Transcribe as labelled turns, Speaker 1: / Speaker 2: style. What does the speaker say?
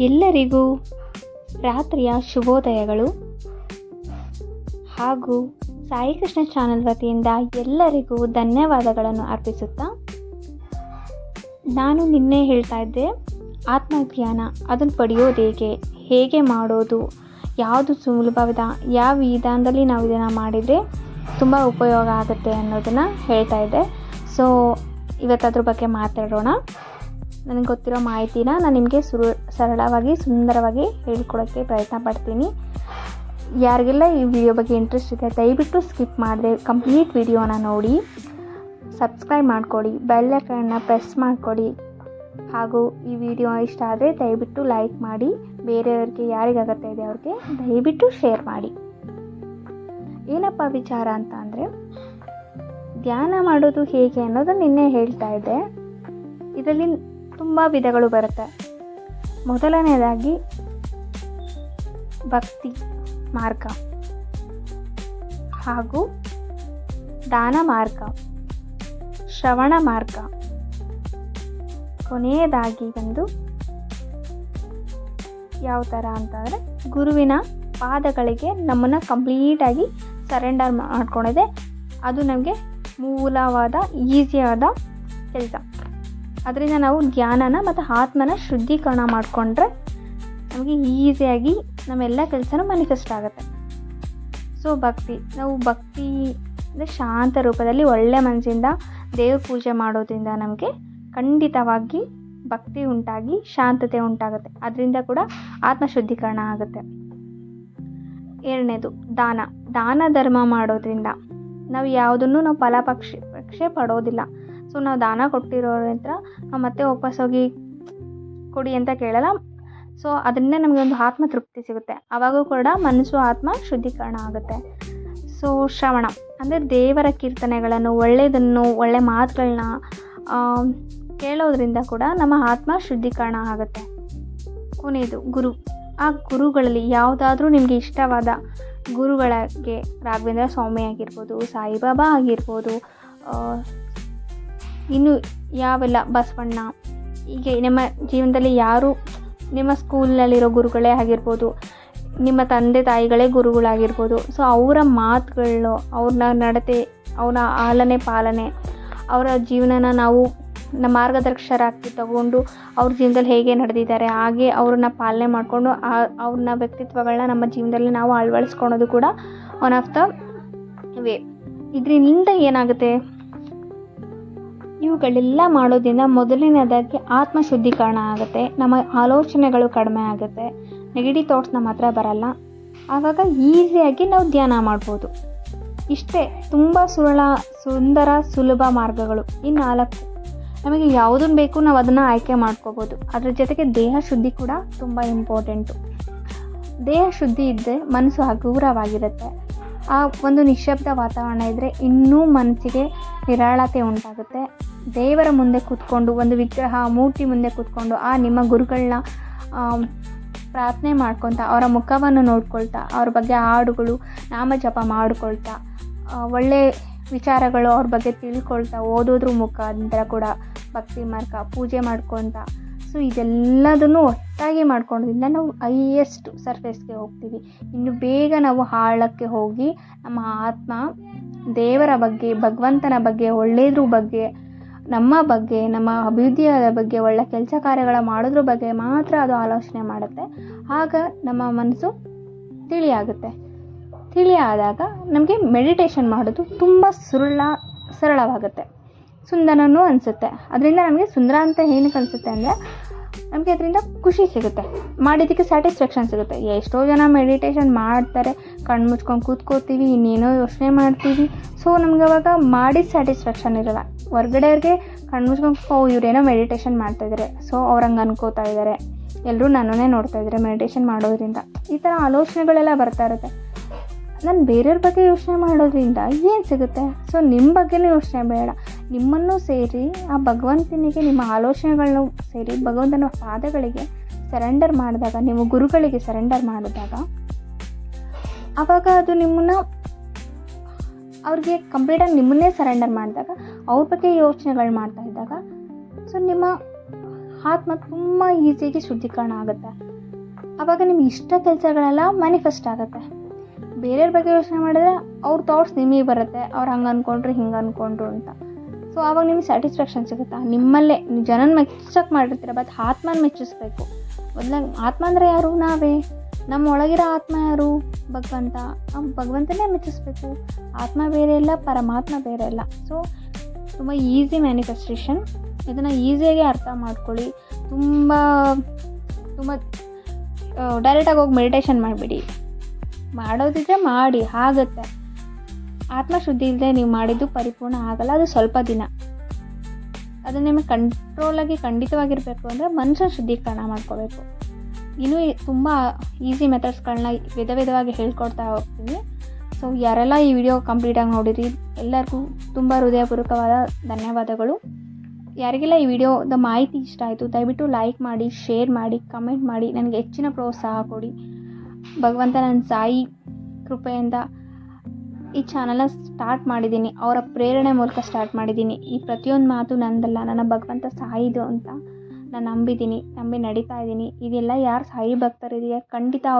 Speaker 1: ಎಲ್ಲರಿಗೂ ರಾತ್ರಿಯ ಶುಭೋದಯಗಳು. ಹಾಗೂ ಸಾಯಿ ಕೃಷ್ಣ ಚಾನಲ್ ವತಿಯಿಂದ ಎಲ್ಲರಿಗೂ ಧನ್ಯವಾದಗಳನ್ನು ಅರ್ಪಿಸುತ್ತಾ ನಾನು ನಿನ್ನೆ ಹೇಳ್ತಾ ಇದ್ದೆ, ಆತ್ಮಜ್ಞಾನ ಅದನ್ನು ಪಡೆಯೋದು ಹೇಗೆ? ಹೇಗೆ ಮಾಡೋದು? ಯಾವುದು ಸುಲಭ ವಿಧ ಯಾವ ವಿಧಾನದಲ್ಲಿ ನಾವು ಇದನ್ನು ಮಾಡಿದರೆ ತುಂಬ ಉಪಯೋಗ ಆಗುತ್ತೆ ಅನ್ನೋದನ್ನು ಹೇಳ್ತಾ ಇದ್ದೆ. ಸೊ ಇವತ್ತು ಅದ್ರ ಬಗ್ಗೆ ಮಾತಾಡೋಣ. ನನಗೆ ಗೊತ್ತಿರೋ ಮಾಹಿತಿನ ನಾನು ನಿಮಗೆ ಸುರು, ಸರಳವಾಗಿ, ಸುಂದರವಾಗಿ ಹೇಳ್ಕೊಡೋಕ್ಕೆ ಪ್ರಯತ್ನ ಪಡ್ತೀನಿ. ಯಾರಿಗೆಲ್ಲ ಈ ವಿಡಿಯೋ ಬಗ್ಗೆ ಇಂಟ್ರೆಸ್ಟ್ ಇದೆ, ದಯವಿಟ್ಟು ಸ್ಕಿಪ್ ಮಾಡಿದೆ ಕಂಪ್ಲೀಟ್ ವಿಡಿಯೋನ ನೋಡಿ. ಸಬ್ಸ್ಕ್ರೈಬ್ ಮಾಡಿಕೊಡಿ ಬೆಲ್ ಐಕನ್ನ ಪ್ರೆಸ್ ಮಾಡಿಕೊಡಿ. ಹಾಗೂ ಈ ವಿಡಿಯೋ ಇಷ್ಟ ಆದರೆ ದಯವಿಟ್ಟು ಲೈಕ್ ಮಾಡಿ, ಬೇರೆಯವ್ರಿಗೆ ಯಾರಿಗೆ ಅಗತ್ಯ ಇದೆ ಅವ್ರಿಗೆ ದಯವಿಟ್ಟು ಶೇರ್ ಮಾಡಿ. ಏನಪ್ಪ ವಿಚಾರ ಅಂತ ಅಂದರೆ, ಧ್ಯಾನ ಮಾಡೋದು ಹೇಗೆ ಅನ್ನೋದು ನಿನ್ನೆ ಹೇಳ್ತಾ ಇದ್ದೆ. ಇದರಲ್ಲಿ ತುಂಬ ವಿಧಗಳು ಬರುತ್ತೆ. ಮೊದಲನೇದಾಗಿ ಭಕ್ತಿ ಮಾರ್ಗ ಹಾಗೂ ದಾನ ಮಾರ್ಗ, ಶ್ರವಣ ಮಾರ್ಗ. ಕೊನೆಯದಾಗಿ ಬಂದು ಯಾವ ಥರ ಅಂತಂದರೆ ಗುರುವಿನ ಪಾದಗಳಿಗೆ ನಮ್ಮನ್ನು ಕಂಪ್ಲೀಟಾಗಿ ಸರೆಂಡರ್ ಮಾಡ್ಕೊಂಡಿದೆ. ಅದು ನಮಗೆ ಮೂಲವಾದ ಈಸಿಯಾದ ಕೆಲಸ. ಅದರಿಂದ ನಾವು ಜ್ಞಾನನ ಮತ್ತು ಆತ್ಮನ ಶುದ್ಧೀಕರಣ ಮಾಡಿಕೊಂಡ್ರೆ ನಮಗೆ ಈಸಿಯಾಗಿ ನಮ್ಮೆಲ್ಲ ಕೆಲಸನೂ ಮ್ಯಾನಿಫೆಸ್ಟ್ ಆಗುತ್ತೆ. ಸೊ ಭಕ್ತಿ, ನಾವು ಭಕ್ತಿ ಅಂದರೆ ಶಾಂತ ರೂಪದಲ್ಲಿ ಒಳ್ಳೆ ಮನಸ್ಸಿಂದ ದೇವ್ರ ಪೂಜೆ ಮಾಡೋದ್ರಿಂದ ನಮಗೆ ಖಂಡಿತವಾಗಿ ಭಕ್ತಿ ಉಂಟಾಗಿ ಶಾಂತತೆ ಉಂಟಾಗುತ್ತೆ. ಅದರಿಂದ ಕೂಡ ಆತ್ಮ ಶುದ್ಧೀಕರಣ ಆಗುತ್ತೆ. ಎರಡನೇದು, ದಾನ. ದಾನ ಧರ್ಮ ಮಾಡೋದ್ರಿಂದ ನಾವು ಯಾವುದನ್ನು ನಾವು ಫಲಪಕ್ಷ ಪಕ್ಷೆ ಪಡೋದಿಲ್ಲ. ಸೊ ನಾವು ದಾನ ಕೊಟ್ಟಿರೋದ್ರಿಂದ ನಾವು ಮತ್ತೆ ವಾಪಸ್ ಹೋಗಿ ಕೊಡಿ ಅಂತ ಕೇಳಲ್ಲ. ಸೊ ಅದರಿಂದ ನಮಗೆ ಒಂದು ಆತ್ಮ ತೃಪ್ತಿ ಸಿಗುತ್ತೆ. ಆವಾಗೂ ಕೂಡ ಮನಸ್ಸು ಆತ್ಮ ಶುದ್ಧೀಕರಣ ಆಗುತ್ತೆ. ಸೊ ಶ್ರವಣ ಅಂದರೆ ದೇವರ ಕೀರ್ತನೆಗಳನ್ನು, ಒಳ್ಳೆಯದನ್ನು, ಒಳ್ಳೆ ಮಾತುಗಳನ್ನ ಕೇಳೋದ್ರಿಂದ ಕೂಡ ನಮ್ಮ ಆತ್ಮ ಶುದ್ಧೀಕರಣ ಆಗುತ್ತೆ. ಕೊನೆಯದು ಗುರು. ಆ ಗುರುಗಳಲ್ಲಿ ಯಾವುದಾದ್ರೂ ನಿಮಗೆ ಇಷ್ಟವಾದ ಗುರುಗಳಿಗೆ ರಾಘವೇಂದ್ರ ಸ್ವಾಮಿ ಆಗಿರ್ಬೋದು, ಸಾಯಿಬಾಬಾ ಆಗಿರ್ಬೋದು ಇನ್ನು ಯಾವೆಲ್ಲ ಬಸವಣ್ಣ, ಹೀಗೆ ನಿಮ್ಮ ಜೀವನದಲ್ಲಿ ಯಾರು ನಿಮ್ಮ ಸ್ಕೂಲ್ನಲ್ಲಿರೋ ಗುರುಗಳೇ ಆಗಿರ್ಬೋದು, ನಿಮ್ಮ ತಂದೆ ತಾಯಿಗಳೇ ಗುರುಗಳಾಗಿರ್ಬೋದು ಸೊ ಅವರ ಮಾತುಗಳು ಅವ್ರನ್ನ ನಡತೆ ಅವನ ಆಲನೆ ಪಾಲನೆ, ಅವರ ಜೀವನನ ನಾವು ನಮ್ಮ ಮಾರ್ಗದರ್ಶಕರಾಗಿ ತಗೊಂಡು ಅವ್ರ ಜೀವನದಲ್ಲಿ ಹೇಗೆ ನಡೆದಿದ್ದಾರೆ, ಹಾಗೆ ಅವ್ರನ್ನ ಪಾಲನೆ ಮಾಡಿಕೊಂಡು ಅವ್ರನ್ನ ವ್ಯಕ್ತಿತ್ವಗಳನ್ನ ನಮ್ಮ ಜೀವನದಲ್ಲಿ ನಾವು ಅಳವಡಿಸ್ಕೊಳೋದು ಕೂಡ ಒನ್ ಆಫ್ ದ ವೇ ಇದರಿಂದ ಏನಾಗುತ್ತೆ? ಇವುಗಳೆಲ್ಲ ಮಾಡೋದ್ರಿಂದ ಮೊದಲನೇದಾಗಿ ಆತ್ಮ ಶುದ್ಧೀಕರಣ ಆಗುತ್ತೆ. ನಮ್ಮ ಆಲೋಚನೆಗಳು ಕಡಿಮೆ ಆಗುತ್ತೆ. ನೆಗಡಿ ಥಾಟ್ಸ್ ನಮ್ಮ ಹತ್ರ ಬರಲ್ಲ. ಆವಾಗ ಈಸಿಯಾಗಿ ನಾವು ಧ್ಯಾನ ಮಾಡ್ಬೋದು. ಇಷ್ಟೇ, ತುಂಬ ಸುರಳ, ಸುಂದರ, ಸುಲಭ ಮಾರ್ಗಗಳು. ಈ ನಾಲ್ಕು. ನಮಗೆ ಯಾವುದನ್ನು ಬೇಕು ನಾವು ಅದನ್ನು ಆಯ್ಕೆ ಮಾಡ್ಕೋಬೋದು. ಅದ್ರ ಜೊತೆಗೆ ದೇಹ ಶುದ್ಧಿ ಕೂಡ ತುಂಬ ಇಂಪಾರ್ಟೆಂಟು ದೇಹ ಶುದ್ಧಿ ಇದ್ದರೆ ಮನಸ್ಸು ಹಗುರವಾಗಿರುತ್ತೆ. ಆ ಒಂದು ನಿಶ್ಶಬ್ದ ವಾತಾವರಣ ಇದ್ದರೆ ಇನ್ನೂ ಮನಸ್ಸಿಗೆ ನಿರಾಳತೆ ಉಂಟಾಗುತ್ತೆ. ದೇವರ ಮುಂದೆ ಕೂತ್ಕೊಂಡು, ಒಂದು ವಿಗ್ರಹ ಮೂರ್ತಿ ಮುಂದೆ ಕೂತ್ಕೊಂಡು, ಆ ನಿಮ್ಮ ಗುರುಗಳನ್ನ ಪ್ರಾರ್ಥನೆ ಮಾಡ್ಕೊತಾ, ಅವರ ಮುಖವನ್ನು ನೋಡ್ಕೊಳ್ತಾ, ಅವ್ರ ಬಗ್ಗೆ ಹಾಡುಗಳು, ನಾಮ ಜಪ ಮಾಡ್ಕೊಳ್ತಾ ಒಳ್ಳೆ ವಿಚಾರಗಳು ಅವ್ರ ಬಗ್ಗೆ ತಿಳ್ಕೊಳ್ತಾ, ಓದೋದ್ರ ಮುಖಾಂತರ ಕೂಡ ಭಕ್ತಿ ಮಾರ್ಗ ಪೂಜೆ ಮಾಡ್ಕೊತ ಸೊ ಇದೆಲ್ಲದನ್ನು ಒಟ್ಟಾಗಿ ಮಾಡ್ಕೊಳೋದ್ರಿಂದ ನಾವು ಹೈಯೆಸ್ಟ್ ಸರ್ಫೇಸ್ಗೆ ಹೋಗ್ತೀವಿ. ಇನ್ನು ಬೇಗ ನಾವು ಆಳಕ್ಕೆ ಹೋಗಿ ನಮ್ಮ ಆತ್ಮ ದೇವರ ಬಗ್ಗೆ, ಭಗವಂತನ ಬಗ್ಗೆ, ಒಳ್ಳೆಯದ್ರ ಬಗ್ಗೆ, ನಮ್ಮ ಬಗ್ಗೆ, ನಮ್ಮ ಅಭಿವೃದ್ಧಿಯ ಬಗ್ಗೆ, ಒಳ್ಳೆ ಕೆಲಸ ಕಾರ್ಯಗಳ ಮಾಡೋದ್ರ ಬಗ್ಗೆ ಮಾತ್ರ ಅದು ಆಲೋಚನೆ ಮಾಡುತ್ತೆ. ಆಗ ನಮ್ಮ ಮನಸ್ಸು ತಿಳಿಯಾಗುತ್ತೆ. ತಿಳಿಯಾದಾಗ ನಮಗೆ ಮೆಡಿಟೇಷನ್ ಮಾಡೋದು ತುಂಬ ಸುರುಳ, ಸರಳವಾಗುತ್ತೆ. ಸುಂದರನೂ ಅನಿಸುತ್ತೆ. ಅದರಿಂದ ನಮಗೆ ಸುಂದರ ಅಂತ ಏನಕ್ಕೆ ಅನಿಸುತ್ತೆ ಅಂದರೆ, ನಮಗೆ ಅದರಿಂದ ಖುಷಿ ಸಿಗುತ್ತೆ. ಮಾಡಿದ್ದಕ್ಕೆ ಸ್ಯಾಟಿಸ್ಫ್ಯಾಕ್ಷನ್ ಸಿಗುತ್ತೆ. ಎಷ್ಟೋ ಜನ ಮೆಡಿಟೇಷನ್ ಮಾಡ್ತಾರೆ, ಕಣ್ಣು ಮುಚ್ಕೊಂಡು ಕೂತ್ಕೋತೀವಿ, ಇನ್ನೇನೋ ಯೋಚನೆ ಮಾಡ್ತೀವಿ. ಸೊ ನಮ್ಗೆ ಅವಾಗ ಮಾಡಿದ ಸ್ಯಾಟಿಸ್ಫ್ಯಾಕ್ಷನ್ ಇರೋಲ್ಲ. ಹೊರ್ಗಡೆಯವ್ರಿಗೆ ಕಣ್ಣು ಮುಚ್ಕೊಂಡು ಓ ಇವರೇನೋ ಮೆಡಿಟೇಷನ್ ಮಾಡ್ತಾಯಿದ್ದಾರೆ ಸೊ ಅವ್ರು ಹಂಗೆ ಅನ್ಕೋತಾ ಇದ್ದಾರೆ ಎಲ್ಲರೂ ನನ್ನನ್ನೇ ನೋಡ್ತಾ ಇದ್ದಾರೆ ಮೆಡಿಟೇಷನ್ ಮಾಡೋದ್ರಿಂದ. ಈ ಥರ ಆಲೋಚನೆಗಳೆಲ್ಲ ಬರ್ತಾ ಇರುತ್ತೆ. ನಾನು ಬೇರೆಯವ್ರ ಬಗ್ಗೆ ಯೋಚನೆ ಮಾಡೋದ್ರಿಂದ ಏನು ಸಿಗುತ್ತೆ? ಸೊ ನಿಮ್ಮ ಬಗ್ಗೆನೂ ಯೋಚನೆ ಬೇಡ. ನಿಮ್ಮನ್ನು ಸೇರಿ ಆ ಭಗವಂತನಿಗೆ, ನಿಮ್ಮ ಆಲೋಚನೆಗಳನ್ನು ಸೇರಿ ಭಗವಂತನ ಪಾದಗಳಿಗೆ ಸರೆಂಡರ್ ಮಾಡಿದಾಗ ನೀವು ಗುರುಗಳಿಗೆ ಸರೆಂಡರ್ ಮಾಡಿದಾಗ ಆವಾಗ ಅದು ನಿಮ್ಮನ್ನು ಅವ್ರಿಗೆ ಕಂಪ್ಲೀಟಾಗಿ ನಿಮ್ಮನ್ನೇ ಸರೆಂಡರ್ ಮಾಡಿದಾಗ, ಅವ್ರ ಬಗ್ಗೆ ಯೋಚನೆಗಳು ಮಾಡ್ತಾ ಇದ್ದಾಗ ಸೊ ನಿಮ್ಮ ಆತ್ಮ ತುಂಬ ಈಸಿಯಾಗಿ ಶುದ್ಧೀಕರಣ ಆಗುತ್ತೆ. ಆವಾಗ ನಿಮ್ಮ ಇಷ್ಟ ಕೆಲಸಗಳೆಲ್ಲ ಮ್ಯಾನಿಫೆಸ್ಟ್ ಆಗುತ್ತೆ. ಬೇರೆಯವ್ರ ಬಗ್ಗೆ ಯೋಚನೆ ಮಾಡಿದ್ರೆ ಅವ್ರ ಥಾಟ್ಸ್ ನಿಮಗೆ ಬರುತ್ತೆ. ಅವ್ರು ಹಂಗೆ ಅಂದ್ಕೊಂಡ್ರು ಹಿಂಗೆ ಅಂದ್ಕೊಂಡ್ರು ಅಂತ. ಸೊ ಆವಾಗ ನಿಮಗೆ ಸ್ಯಾಟಿಸ್ಫ್ಯಾಕ್ಷನ್ ಸಿಗುತ್ತಾ? ನಿಮ್ಮಲ್ಲೇ, ನೀವು ಜನನ ಮೆಚ್ಚಕ್ಕೆ ಮಾಡಿರ್ತೀರ ಬಟ್ ಆತ್ಮನ ಮೆಚ್ಚಿಸ್ಬೇಕು. ಮೊದಲಾಗಿ ಆತ್ಮ ಅಂದರೆ ಯಾರು? ನಾವೇ. ನಮ್ಮ ಒಳಗಿರೋ ಆತ್ಮ ಯಾರು? ಭಗವಂತ. ಭಗವಂತನೇ ಮೆಚ್ಚಿಸ್ಬೇಕು. ಆತ್ಮ ಬೇರೆ ಇಲ್ಲ, ಪರಮಾತ್ಮ ಬೇರೆ ಇಲ್ಲ. ಸೊ ತುಂಬ ಈಸಿ ಮ್ಯಾನಿಫೆಸ್ಟೇಷನ್ ಇದನ್ನು ಈಸಿಯಾಗಿ ಅರ್ಥ ಮಾಡ್ಕೊಳ್ಳಿ. ತುಂಬ ತುಂಬ ಡೈರೆಕ್ಟಾಗಿ ಹೋಗಿ ಮೆಡಿಟೇಷನ್ ಮಾಡಿಬಿಡಿ. ಮಾಡೋದಿದ್ರೆ ಮಾಡಿ, ಆಗುತ್ತೆ. ಆತ್ಮಶುದ್ಧಿ ಇಲ್ಲದೆ ನೀವು ಮಾಡಿದ್ದು ಪರಿಪೂರ್ಣ ಆಗಲ್ಲ, ಅದು ಸ್ವಲ್ಪ ದಿನ. ಅದು ನಿಮಗೆ ಕಂಟ್ರೋಲಾಗಿ ಖಂಡಿತವಾಗಿರಬೇಕು ಅಂದರೆ ಮನುಷ್ಯ ಶುದ್ಧೀಕರಣ ಮಾಡ್ಕೋಬೇಕು. ಇನ್ನೂ ತುಂಬ ಈಸಿ ಮೆಥಡ್ಸ್ಗಳನ್ನ ವಿಧ ವಿಧವಾಗಿ ಹೇಳ್ಕೊಡ್ತಾ ಹೋಗ್ತೀನಿ. ಸೊ ಯಾರೆಲ್ಲ ಈ ವಿಡಿಯೋ ಕಂಪ್ಲೀಟಾಗಿ ನೋಡಿರಿ ಎಲ್ಲರಿಗೂ ತುಂಬ ಹೃದಯಪೂರ್ವಕವಾದ ಧನ್ಯವಾದಗಳು. ಯಾರಿಗೆಲ್ಲ ಈ ವಿಡಿಯೋದ ಮಾಹಿತಿ ಇಷ್ಟ ಆಯಿತು, ದಯವಿಟ್ಟು ಲೈಕ್ ಮಾಡಿ ಶೇರ್ ಮಾಡಿ ಕಮೆಂಟ್ ಮಾಡಿ, ನನಗೆ ಹೆಚ್ಚಿನ ಪ್ರೋತ್ಸಾಹ ಕೊಡಿ. ಭಗವಂತ ನನ್ನ ಸಾಯಿ ಕೃಪೆಯಿಂದ ಈ ಚಾನಲ್ನ ಸ್ಟಾರ್ಟ್ ಮಾಡಿದ್ದೀನಿ. ಅವರ ಪ್ರೇರಣೆ ಮೂಲಕ ಸ್ಟಾರ್ಟ್ ಮಾಡಿದ್ದೀನಿ. ಈ ಪ್ರತಿಯೊಂದು ಮಾತು ನಂದಲ್ಲ. ನನ್ನ ಭಗವಂತ ಸಾಯಿದು ಅಂತ ನಾನು ನಂಬಿದ್ದೀನಿ. ನಂಬಿ ನಡೀತಾ ಇದ್ದೀನಿ ಇದೆಲ್ಲ ಯಾರು ಸಾಯಿ ಭಕ್ತರಿದೆಯಾ? ಖಂಡಿತ ಅವ್ರು